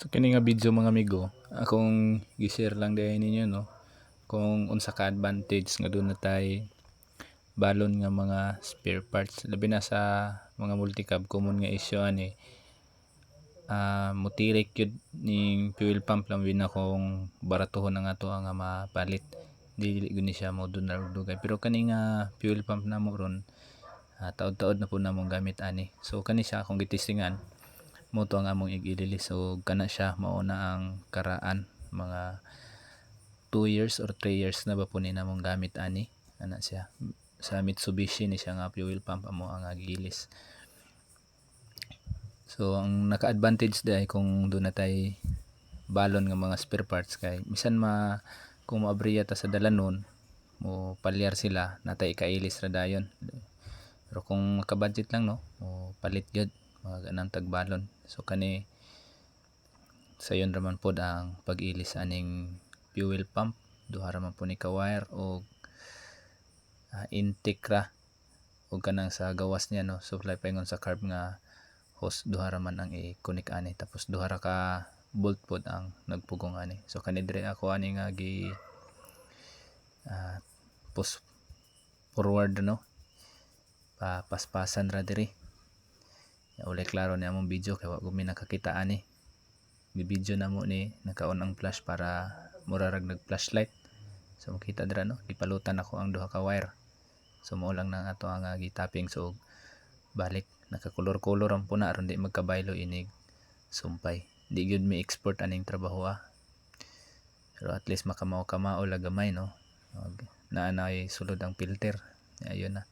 So kini nga video mga amigo, akong gi-share lang dahil ninyo no? Kung unsa ka advantage nga doon na tay balon nga mga spare parts. Labi na sa mga multicab common nga issue ani. Ah mutirik yun ning fuel pump lang wina kung baratuhon na nga to nga mapalit. Dili guni siya mo doon na dugay. Pero kani nga fuel pump namo ron ah, taod-taod na po namong gamit ani. So kani siya kung gitistingan mo to ang among ig-release so kana siya mao na ang karaan. Mga 2 years or 3 years na ba po ni namong gamit ani. Ana siya. Sa Mitsubishi ni siya nga fuel pump amo ang gilis so ang naka-advantage dai kung doon na tay balon nga mga spare parts kay bisan ma kung maabriya ta sa dalanon mo palyar sila natay kailis ra dayon. Pero kung maka-budget lang no mo palit gyud mga ganang tagbalon. So kani sayon raman pod ang pag-ilis aning fuel pump. Duha raman po ni ka wire o ah, intake ra ug kanang sa gawas niya no? Supply paingon sa carb nga hose. Duha raman ang i-connect ani. Tapos duha ra ka bolt pod ang nagpugong ani. So kani dire ako ani nga gi ah, push forward no? Pa paspasan ra diri Uli klaro ni among video kay wa gumi nakakita ani. Gi video namo ni naka-on ang flash para murarag nag flashlight so makita dira no? Gipalutan ako ang duha ka wire. So mao lang nang ato ang ah, gitapping. So balik nakakolor-kolor ang puna aron di magkabaylo inig sumpay. Di gyud mi export aning trabaho ah. Pero at least makamao kamao la gamay no? Naa na sulod ang filter. Ayun na